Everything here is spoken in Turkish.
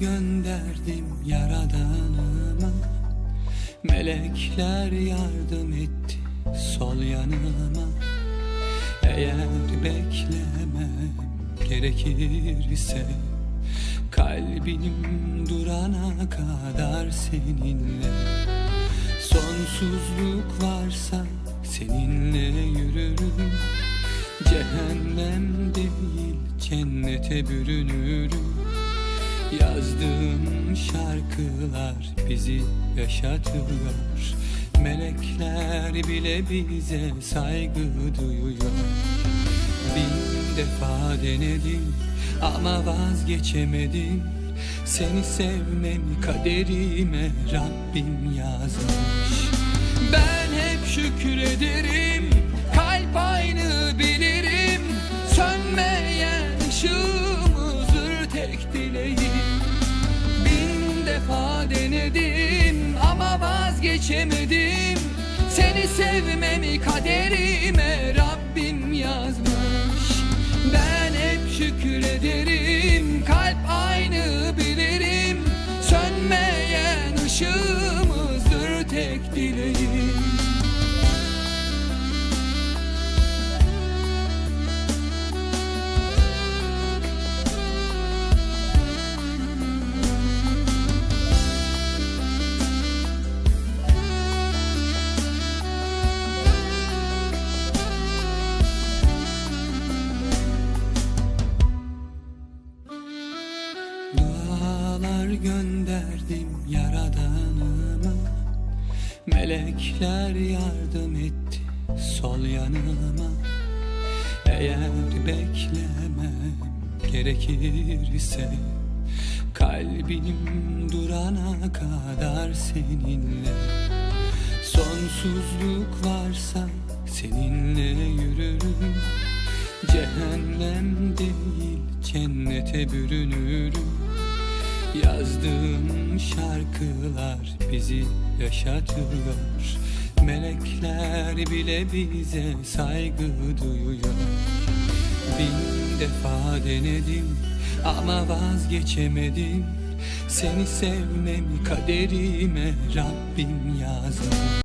gönderdim yaradanıma. Melekler yardım etti sol yanıma. Eğer beklemem gerekirse Kalbim durana kadar seninle. Sonsuzluk varsa seninle yürürüm. Cehennem değil cennete bürünürüm Yazdığım şarkılar bizi yaşatıyor. Melekler bile bize saygı duyuyor. Bin defa denedim ama vazgeçemedim. Seni sevmemi kaderime Rabbim yazmış. Ben hep şükür ederim Kalp aynı Bin defa denedim ama vazgeçemedim. Seni sevmemi kaderime Rabbim yazmış. Ben hep şükür ederim Kalp aynı bilirim. Sönmeyen ışığımızdır tek dileğim Dualar gönderdim yaradanıma Melekler yardım etti sol yanıma. Eğer beklemem gerekirse Kalbim durana kadar seninle. Sonsuzluk varsa seninle yürürüm. Cehennem değil cennete bürünürüm Yazdığım şarkılar bizi yaşatıyor. Melekler bile bize saygı duyuyor. Bin defa denedim ama vazgeçemedim. Seni sevmemi kaderime Rabbim yazmış